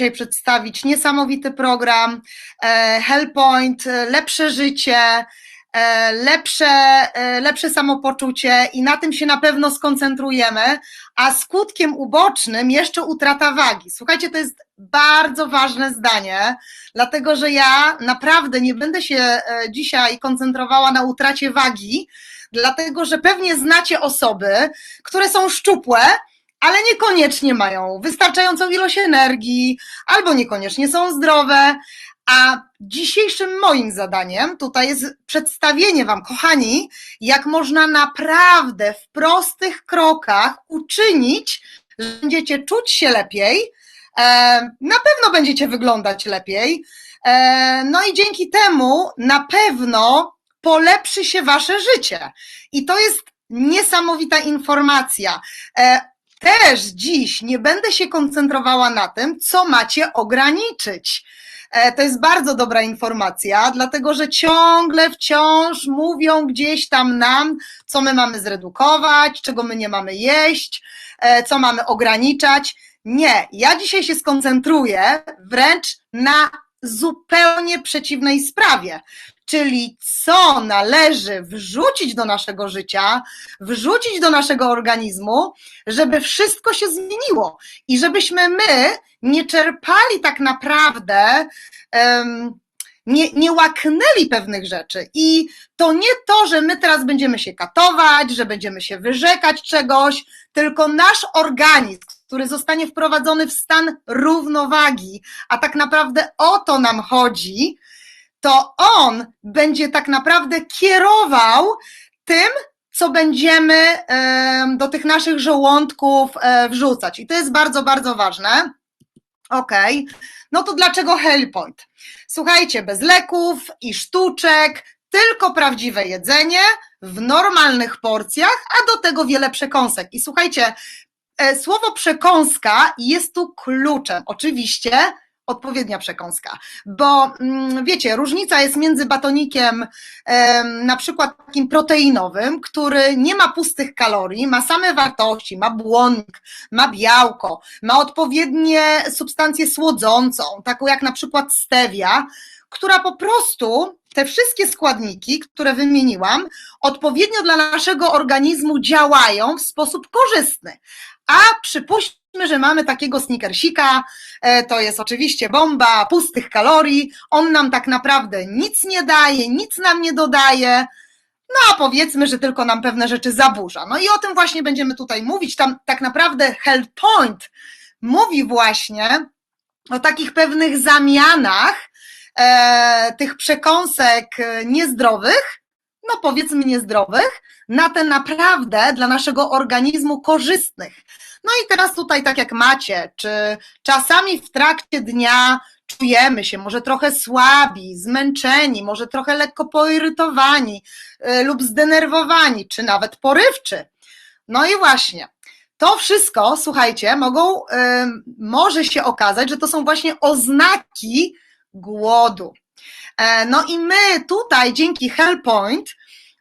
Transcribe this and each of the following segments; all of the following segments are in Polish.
dzisiaj przedstawić niesamowity program e, Hellpoint, e, lepsze życie, e, lepsze, lepsze samopoczucie i na tym się na pewno skoncentrujemy, a skutkiem ubocznym jeszcze utrata wagi. Słuchajcie, to jest bardzo ważne zdanie, dlatego że ja naprawdę nie będę się dzisiaj koncentrowała na utracie wagi, dlatego że pewnie znacie osoby, które są szczupłe, ale niekoniecznie mają wystarczającą ilość energii, albo niekoniecznie są zdrowe. A dzisiejszym moim zadaniem tutaj jest przedstawienie Wam, kochani, jak można naprawdę w prostych krokach uczynić, że będziecie czuć się lepiej, e, na pewno będziecie wyglądać lepiej, e, no i dzięki temu na pewno polepszy się Wasze życie. I to jest niesamowita informacja. Też dziś nie będę się koncentrowała na tym, co macie ograniczyć. E, to jest bardzo dobra informacja, dlatego że ciągle wciąż mówią gdzieś tam nam, co my mamy zredukować, czego my nie mamy jeść, e, co mamy ograniczać. Nie, ja dzisiaj się skoncentruję wręcz na zupełnie przeciwnej sprawie czyli co należy wrzucić do naszego życia, wrzucić do naszego organizmu, żeby wszystko się zmieniło i żebyśmy my nie czerpali tak naprawdę. Um, nie, nie łaknęli pewnych rzeczy. I to nie to, że my teraz będziemy się katować, że będziemy się wyrzekać czegoś, tylko nasz organizm, który zostanie wprowadzony w stan równowagi, a tak naprawdę o to nam chodzi, to on będzie tak naprawdę kierował tym, co będziemy do tych naszych żołądków e, wrzucać. I to jest bardzo, bardzo ważne. Ok, no to dlaczego Hellpoint? Słuchajcie, bez leków i sztuczek, tylko prawdziwe jedzenie w normalnych porcjach, a do tego wiele przekąsek. I słuchajcie, słowo przekąska jest tu kluczem. Oczywiście odpowiednia przekąska. Bo mm, wiecie, różnica jest między batonikiem na przykład takim proteinowym, który nie ma pustych kalorii, ma same wartości, ma błonnik, ma białko, ma odpowiednie substancję słodzącą, taką jak na przykład stevia, która po prostu te wszystkie składniki, które wymieniłam, odpowiednio dla naszego organizmu działają w sposób korzystny. A przypuśćmy, że mamy takiego snickersika, e, to jest oczywiście bomba pustych kalorii, on nam tak naprawdę nic nie daje, nic nam nie dodaje, no a powiedzmy, że tylko nam pewne rzeczy zaburza. No i o tym właśnie będziemy tutaj mówić. Tam tak naprawdę Health Point mówi właśnie o takich pewnych zamianach e, tych przekąsek niezdrowych, no powiedzmy niezdrowych, na te naprawdę dla naszego organizmu korzystnych. No i teraz tutaj, tak jak macie, czy czasami w trakcie dnia czujemy się może trochę słabi, zmęczeni, może trochę lekko poirytowani yy, lub zdenerwowani, czy nawet porywczy. No i właśnie. To wszystko, słuchajcie, mogą, yy, może się okazać, że to są właśnie oznaki głodu. E, no i my tutaj dzięki Hellpoint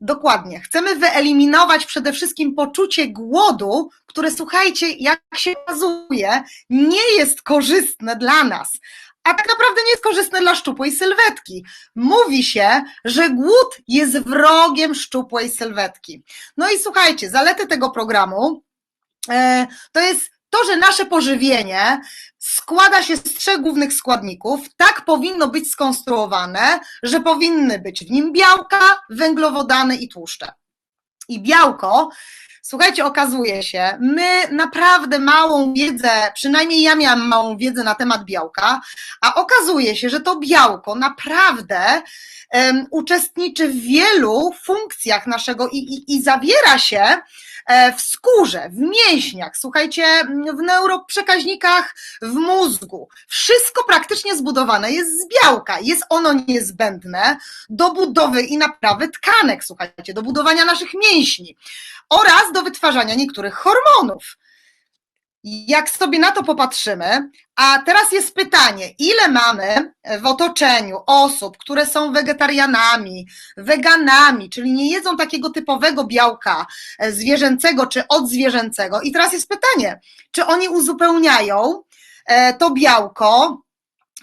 Dokładnie. Chcemy wyeliminować przede wszystkim poczucie głodu, które słuchajcie, jak się okazuje, nie jest korzystne dla nas. A tak naprawdę nie jest korzystne dla szczupłej sylwetki. Mówi się, że głód jest wrogiem szczupłej sylwetki. No i słuchajcie, zalety tego programu e, to jest to, że nasze pożywienie składa się z trzech głównych składników, tak powinno być skonstruowane, że powinny być w nim białka, węglowodany i tłuszcze. I białko, słuchajcie, okazuje się, my naprawdę małą wiedzę, przynajmniej ja miałam małą wiedzę na temat białka, a okazuje się, że to białko naprawdę um, uczestniczy w wielu funkcjach naszego i, i, i zawiera się w skórze, w mięśniach, słuchajcie, w neuroprzekaźnikach w mózgu. Wszystko praktycznie zbudowane jest z białka. Jest ono niezbędne do budowy i naprawy tkanek, słuchajcie, do budowania naszych mięśni oraz do wytwarzania niektórych hormonów. Jak sobie na to popatrzymy, a teraz jest pytanie, ile mamy w otoczeniu osób, które są wegetarianami, weganami, czyli nie jedzą takiego typowego białka zwierzęcego czy odzwierzęcego. I teraz jest pytanie, czy oni uzupełniają e, to białko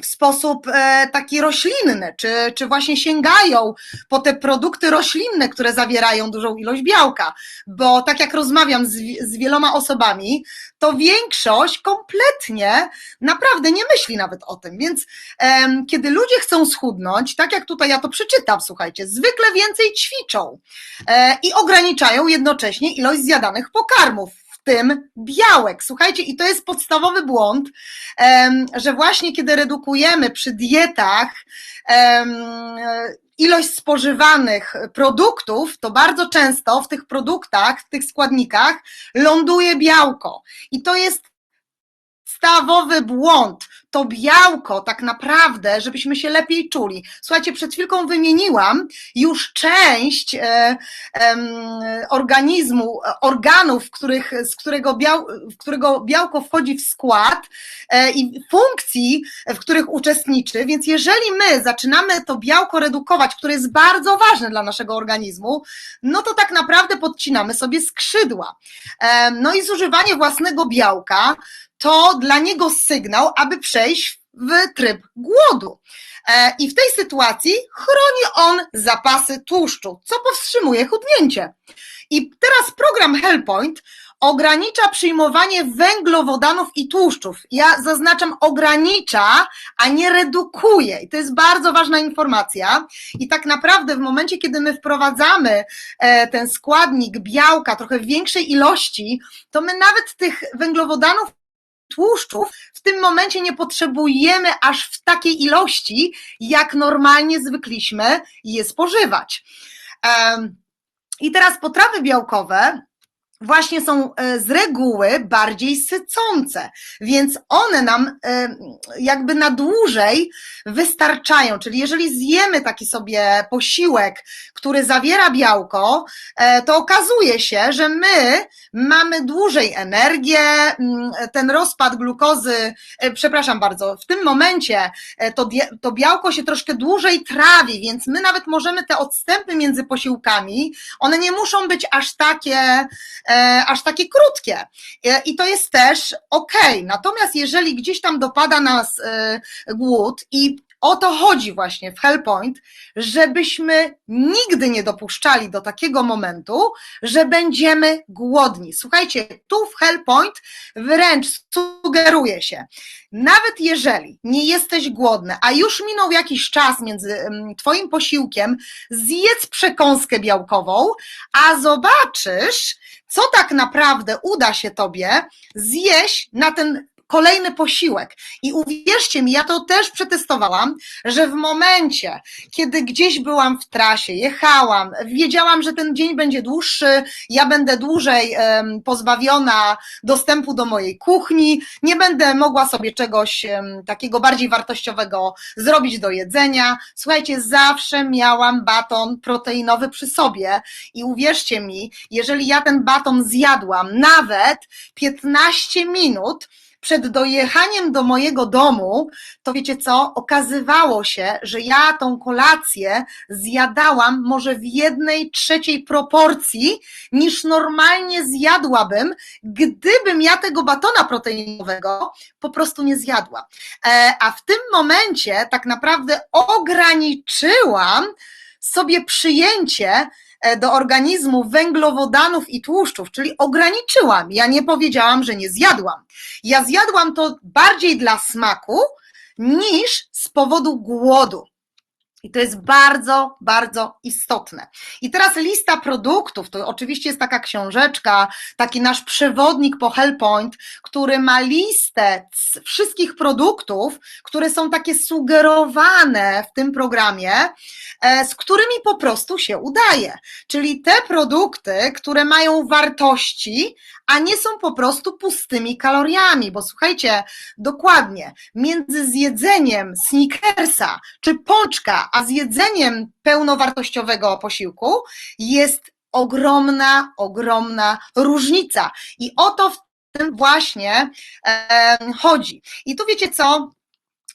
w sposób e, taki roślinny, czy, czy właśnie sięgają po te produkty roślinne, które zawierają dużą ilość białka, bo tak jak rozmawiam z, z wieloma osobami, to większość kompletnie naprawdę nie myśli nawet o tym, więc em, kiedy ludzie chcą schudnąć, tak jak tutaj ja to przeczytam, słuchajcie, zwykle więcej ćwiczą e, i ograniczają jednocześnie ilość zjadanych pokarmów, tym białek. Słuchajcie, i to jest podstawowy błąd, że właśnie kiedy redukujemy przy dietach ilość spożywanych produktów, to bardzo często w tych produktach, w tych składnikach ląduje białko. I to jest podstawowy błąd. To białko, tak naprawdę, żebyśmy się lepiej czuli. Słuchajcie, przed chwilką wymieniłam już część e, em, organizmu, organów, których, z którego, biał, w którego białko wchodzi w skład e, i funkcji, w których uczestniczy. Więc jeżeli my zaczynamy to białko redukować, które jest bardzo ważne dla naszego organizmu, no to tak naprawdę podcinamy sobie skrzydła. E, no i zużywanie własnego białka to dla niego sygnał, aby przejść w tryb głodu. E, I w tej sytuacji chroni on zapasy tłuszczu, co powstrzymuje chudnięcie. I teraz program Hellpoint ogranicza przyjmowanie węglowodanów i tłuszczów. Ja zaznaczam ogranicza, a nie redukuje. I to jest bardzo ważna informacja. I tak naprawdę w momencie, kiedy my wprowadzamy e, ten składnik białka trochę w większej ilości, to my nawet tych węglowodanów tłuszczów w tym momencie nie potrzebujemy aż w takiej ilości, jak normalnie zwykliśmy je spożywać. I teraz potrawy białkowe właśnie są e, z reguły bardziej sycące, więc one nam e, jakby na dłużej wystarczają. Czyli jeżeli zjemy taki sobie posiłek, który zawiera białko, e, to okazuje się, że my mamy dłużej energię, ten rozpad glukozy, przepraszam bardzo, w tym momencie to, to białko się troszkę dłużej trawi, więc my nawet możemy te odstępy między posiłkami, one nie muszą być aż takie, aż takie krótkie. E, I to jest też ok. Natomiast jeżeli gdzieś tam dopada nas e, głód i o to chodzi właśnie w Hellpoint, żebyśmy nigdy nie dopuszczali do takiego momentu, że będziemy głodni. Słuchajcie, tu w Hellpoint wręcz sugeruje się, nawet jeżeli nie jesteś głodny, a już minął jakiś czas między mm, Twoim posiłkiem, zjedz przekąskę białkową, a zobaczysz, co tak naprawdę uda się Tobie zjeść na ten kolejny posiłek. I uwierzcie mi, ja to też przetestowałam, że w momencie, kiedy gdzieś byłam w trasie, jechałam, wiedziałam, że ten dzień będzie dłuższy, ja będę dłużej um, pozbawiona dostępu do mojej kuchni, nie będę mogła sobie czegoś um, takiego bardziej wartościowego zrobić do jedzenia. Słuchajcie, zawsze miałam baton proteinowy przy sobie i uwierzcie mi, jeżeli ja ten baton zjadłam nawet 15 minut, przed dojechaniem do mojego domu, to wiecie co? Okazywało się, że ja tą kolację zjadałam może w jednej trzeciej proporcji niż normalnie zjadłabym, gdybym ja tego batona proteinowego po prostu nie zjadła. E, a w tym momencie tak naprawdę ograniczyłam sobie przyjęcie do organizmu węglowodanów i tłuszczów, czyli ograniczyłam. Ja nie powiedziałam, że nie zjadłam. Ja zjadłam to bardziej dla smaku niż z powodu głodu. I to jest bardzo, bardzo istotne. I teraz lista produktów, to oczywiście jest taka książeczka, taki nasz przewodnik po Hellpoint, który ma listę wszystkich produktów, które są takie sugerowane w tym programie, e, z którymi po prostu się udaje. Czyli te produkty, które mają wartości, a nie są po prostu pustymi kaloriami, bo słuchajcie, dokładnie, między zjedzeniem sneakersa czy pączka, a zjedzeniem pełnowartościowego posiłku jest ogromna, ogromna różnica. I o to w tym właśnie chodzi. I tu wiecie co?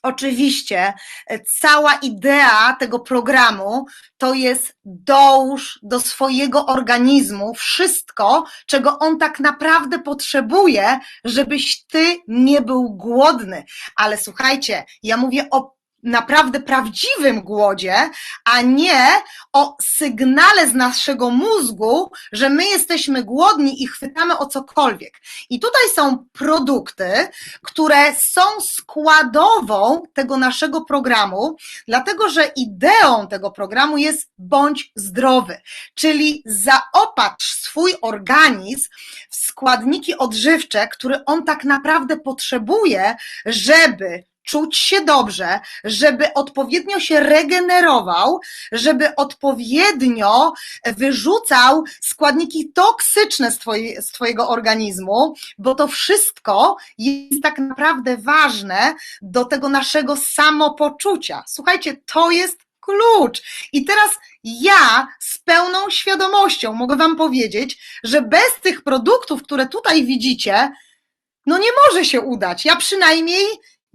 oczywiście e, cała idea tego programu to jest dołóż do swojego organizmu wszystko, czego on tak naprawdę potrzebuje, żebyś ty nie był głodny. Ale słuchajcie, ja mówię o naprawdę prawdziwym głodzie, a nie o sygnale z naszego mózgu, że my jesteśmy głodni i chwytamy o cokolwiek. I tutaj są produkty, które są składową tego naszego programu, dlatego że ideą tego programu jest bądź zdrowy, czyli zaopatrz swój organizm w składniki odżywcze, które on tak naprawdę potrzebuje, żeby czuć się dobrze, żeby odpowiednio się regenerował, żeby odpowiednio wyrzucał składniki toksyczne z, z Twojego organizmu, bo to wszystko jest tak naprawdę ważne do tego naszego samopoczucia. Słuchajcie, to jest klucz. I teraz ja z pełną świadomością mogę Wam powiedzieć, że bez tych produktów, które tutaj widzicie, no nie może się udać. Ja przynajmniej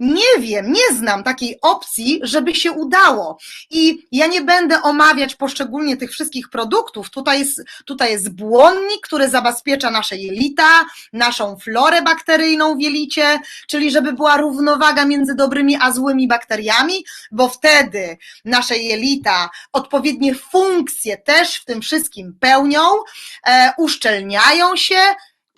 nie wiem, nie znam takiej opcji, żeby się udało. I ja nie będę omawiać poszczególnie tych wszystkich produktów. Tutaj jest, tutaj jest błonnik, który zabezpiecza nasze jelita, naszą florę bakteryjną w jelicie, czyli żeby była równowaga między dobrymi a złymi bakteriami, bo wtedy nasze jelita odpowiednie funkcje też w tym wszystkim pełnią, e, uszczelniają się,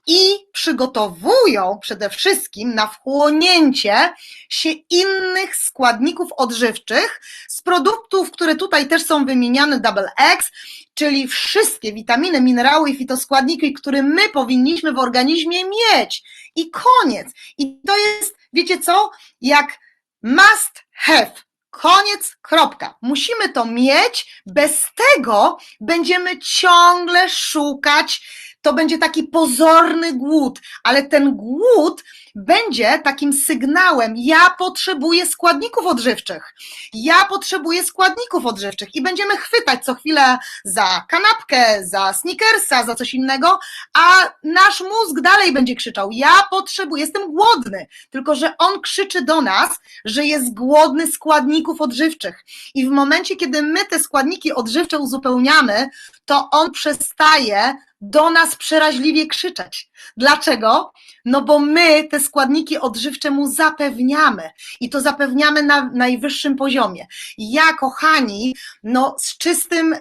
i przygotowują przede wszystkim na wchłonięcie się innych składników odżywczych z produktów, które tutaj też są wymieniane Double X, czyli wszystkie witaminy, minerały i fitoskładniki, które my powinniśmy w organizmie mieć. I koniec. I to jest, wiecie co, jak must have. Koniec, kropka. Musimy to mieć, bez tego będziemy ciągle szukać to będzie taki pozorny głód, ale ten głód będzie takim sygnałem: ja potrzebuję składników odżywczych, ja potrzebuję składników odżywczych i będziemy chwytać co chwilę za kanapkę, za sneakersa, za coś innego, a nasz mózg dalej będzie krzyczał: ja potrzebuję, jestem głodny, tylko że on krzyczy do nas, że jest głodny składników odżywczych. I w momencie, kiedy my te składniki odżywcze uzupełniamy, to on przestaje do nas przeraźliwie krzyczeć. Dlaczego? No bo my te składniki odżywcze mu zapewniamy i to zapewniamy na najwyższym poziomie. Ja, kochani, no z czystym.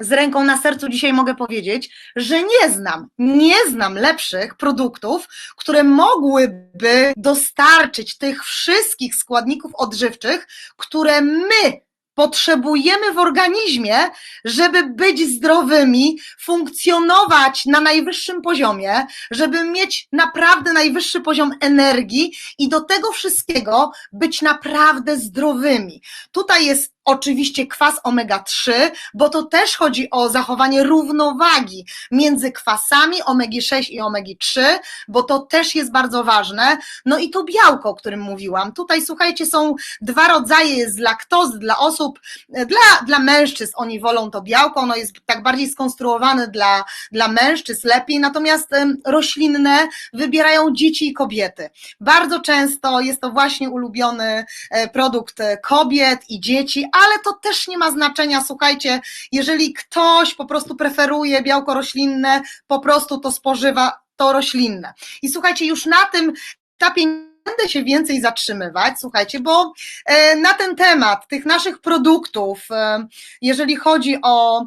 z ręką na sercu dzisiaj mogę powiedzieć, że nie znam, nie znam lepszych produktów, które mogłyby dostarczyć tych wszystkich składników odżywczych, które my potrzebujemy w organizmie, żeby być zdrowymi, funkcjonować na najwyższym poziomie, żeby mieć naprawdę najwyższy poziom energii i do tego wszystkiego być naprawdę zdrowymi. Tutaj jest oczywiście kwas omega-3, bo to też chodzi o zachowanie równowagi między kwasami omegi-6 i omegi-3, bo to też jest bardzo ważne. No i to białko, o którym mówiłam. Tutaj słuchajcie, są dwa rodzaje z laktozy dla osób, dla, dla mężczyzn oni wolą to białko, ono jest tak bardziej skonstruowane dla, dla mężczyzn lepiej, natomiast roślinne wybierają dzieci i kobiety. Bardzo często jest to właśnie ulubiony e, produkt kobiet i dzieci, ale to też nie ma znaczenia. Słuchajcie, jeżeli ktoś po prostu preferuje białko roślinne, po prostu to spożywa to roślinne. I słuchajcie, już na tym etapie będę się więcej zatrzymywać, słuchajcie, bo e, na ten temat tych naszych produktów, e, jeżeli chodzi o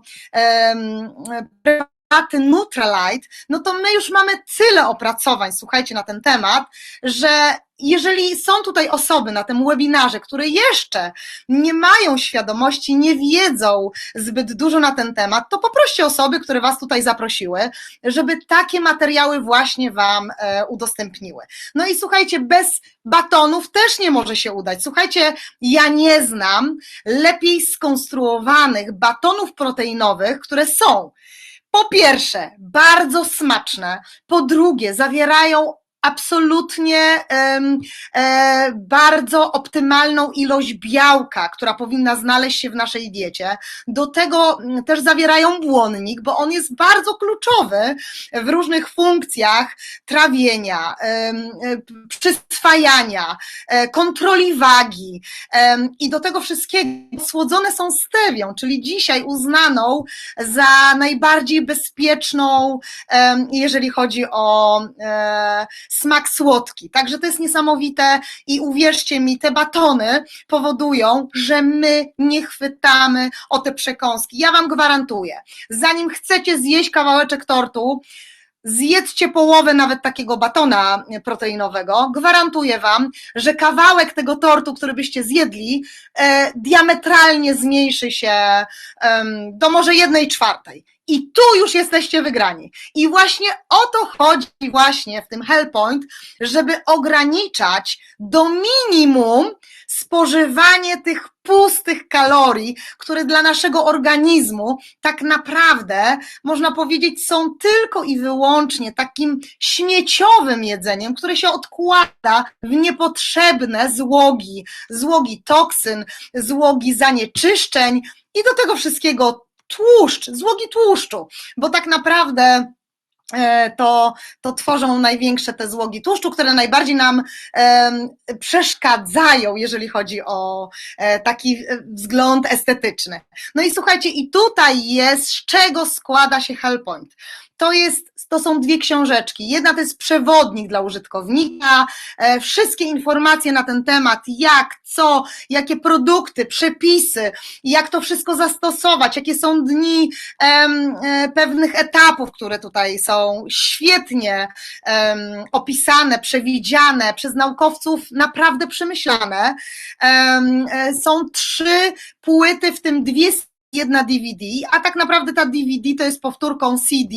preparaty Nutralite, no to my już mamy tyle opracowań, słuchajcie, na ten temat, że jeżeli są tutaj osoby na tym webinarze, które jeszcze nie mają świadomości, nie wiedzą zbyt dużo na ten temat, to poproście osoby, które Was tutaj zaprosiły, żeby takie materiały właśnie Wam e, udostępniły. No i słuchajcie, bez batonów też nie może się udać. Słuchajcie, ja nie znam lepiej skonstruowanych batonów proteinowych, które są po pierwsze, bardzo smaczne, po drugie, zawierają absolutnie e, bardzo optymalną ilość białka, która powinna znaleźć się w naszej diecie. Do tego mm, też zawierają błonnik, bo on jest bardzo kluczowy w różnych funkcjach trawienia, e, przyswajania, e, kontroli wagi i do tego wszystkiego słodzone są stewią, czyli dzisiaj uznaną za najbardziej bezpieczną, jeżeli chodzi o smak słodki. Także to jest niesamowite i uwierzcie mi, te batony powodują, że my nie chwytamy o te przekąski. Ja Wam gwarantuję, zanim chcecie zjeść kawałeczek tortu, zjedzcie połowę nawet takiego batona proteinowego. Gwarantuję Wam, że kawałek tego tortu, który byście zjedli, e, diametralnie zmniejszy się em, do może jednej czwartej. I tu już jesteście wygrani. I właśnie o to chodzi właśnie w tym Hellpoint, żeby ograniczać do minimum spożywanie tych pustych kalorii, które dla naszego organizmu tak naprawdę, można powiedzieć, są tylko i wyłącznie takim śmieciowym jedzeniem, które się odkłada w niepotrzebne złogi, złogi toksyn, złogi zanieczyszczeń i do tego wszystkiego tłuszcz, złogi tłuszczu, bo tak naprawdę e, to, to tworzą największe te złogi tłuszczu, które najbardziej nam przeszkadzają, jeżeli chodzi o e, taki e, wzgląd estetyczny. No i słuchajcie, i tutaj jest, z czego składa się Hellpoint. To jest, to są dwie książeczki. Jedna to jest przewodnik dla użytkownika, e, wszystkie informacje na ten temat, jak, co, jakie produkty, przepisy, jak to wszystko zastosować, jakie są dni e, pewnych etapów, które tutaj są świetnie opisane, przewidziane przez naukowców, naprawdę przemyślane. Em, e, Są trzy płyty, w tym dwie jedna DVD, a tak naprawdę ta DVD to jest powtórką CD,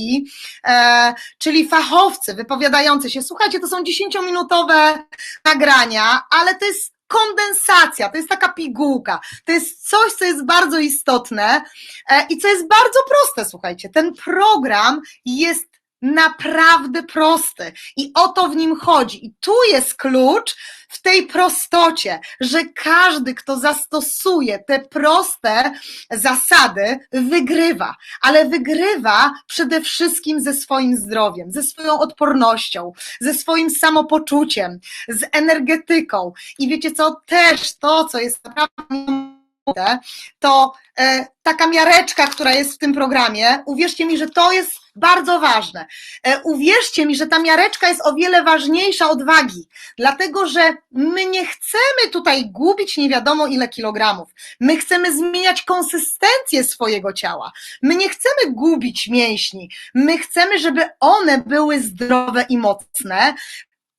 e, czyli fachowcy wypowiadający się. Słuchajcie, to są 10-minutowe nagrania, ale to jest kondensacja, to jest taka pigułka, to jest coś, co jest bardzo istotne e, i co jest bardzo proste, słuchajcie. Ten program jest naprawdę prosty i o to w nim chodzi. I tu jest klucz w tej prostocie, że każdy, kto zastosuje te proste zasady, wygrywa, ale wygrywa przede wszystkim ze swoim zdrowiem, ze swoją odpornością, ze swoim samopoczuciem, z energetyką. I wiecie co, też to, co jest naprawdę to e, taka miareczka, która jest w tym programie, uwierzcie mi, że to jest bardzo ważne. E, uwierzcie mi, że ta miareczka jest o wiele ważniejsza od wagi, dlatego że my nie chcemy tutaj gubić nie wiadomo ile kilogramów. My chcemy zmieniać konsystencję swojego ciała. My nie chcemy gubić mięśni. My chcemy, żeby one były zdrowe i mocne,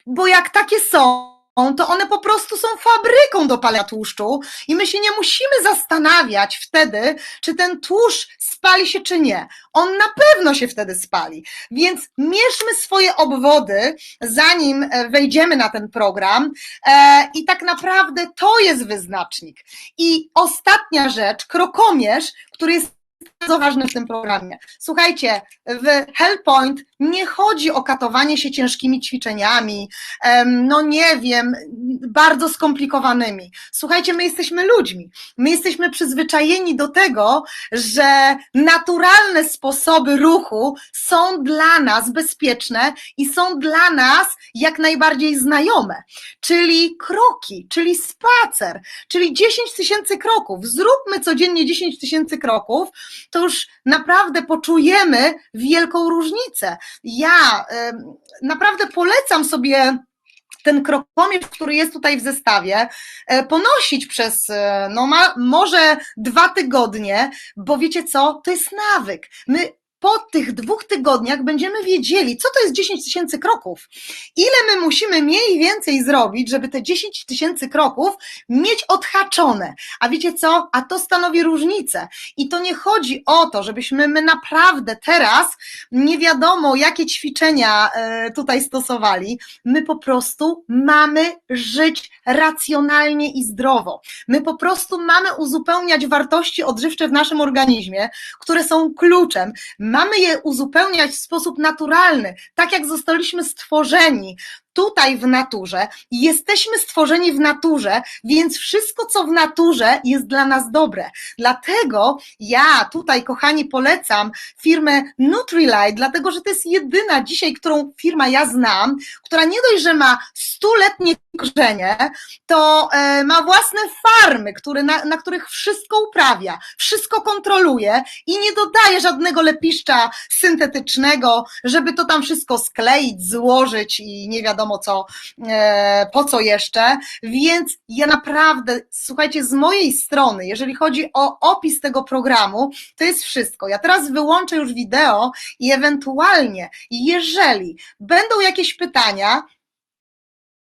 bo jak takie są, to one po prostu są fabryką do palenia tłuszczu i my się nie musimy zastanawiać wtedy, czy ten tłuszcz spali się, czy nie. On na pewno się wtedy spali. Więc mierzmy swoje obwody, zanim e, wejdziemy na ten program e, i tak naprawdę to jest wyznacznik. I ostatnia rzecz, krokomierz, który jest bardzo ważny w tym programie. Słuchajcie, w Hellpoint nie chodzi o katowanie się ciężkimi ćwiczeniami, no nie wiem, bardzo skomplikowanymi. Słuchajcie, my jesteśmy ludźmi. My jesteśmy przyzwyczajeni do tego, że naturalne sposoby ruchu są dla nas bezpieczne i są dla nas jak najbardziej znajome. Czyli kroki, czyli spacer, czyli 10 tysięcy kroków. Zróbmy codziennie 10 tysięcy kroków, to już naprawdę poczujemy wielką różnicę. Ja naprawdę polecam sobie ten krokomierz, który jest tutaj w zestawie, e, ponosić przez e, no ma, może dwa tygodnie, bo wiecie co, to jest nawyk. My po tych dwóch tygodniach będziemy wiedzieli, co to jest 10 tysięcy kroków. Ile my musimy mniej więcej zrobić, żeby te 10 tysięcy kroków mieć odhaczone. A wiecie co? A to stanowi różnicę. I to nie chodzi o to, żebyśmy my naprawdę teraz nie wiadomo, jakie ćwiczenia e, tutaj stosowali. My po prostu mamy żyć racjonalnie i zdrowo. My po prostu mamy uzupełniać wartości odżywcze w naszym organizmie, które są kluczem mamy je uzupełniać w sposób naturalny, tak jak zostaliśmy stworzeni tutaj w naturze. Jesteśmy stworzeni w naturze, więc wszystko, co w naturze, jest dla nas dobre. Dlatego ja tutaj, kochani, polecam firmę Nutrilite, dlatego że to jest jedyna dzisiaj, którą firma ja znam, która nie dość, że ma stuletnie korzenie, to e, ma własne farmy, który, na, na których wszystko uprawia, wszystko kontroluje i nie dodaje żadnego lepiszcza syntetycznego, żeby to tam wszystko skleić, złożyć i nie wiadomo co, e, po co jeszcze. Więc ja naprawdę, słuchajcie, z mojej strony, jeżeli chodzi o opis tego programu, to jest wszystko. Ja teraz wyłączę już wideo i ewentualnie, jeżeli będą jakieś pytania,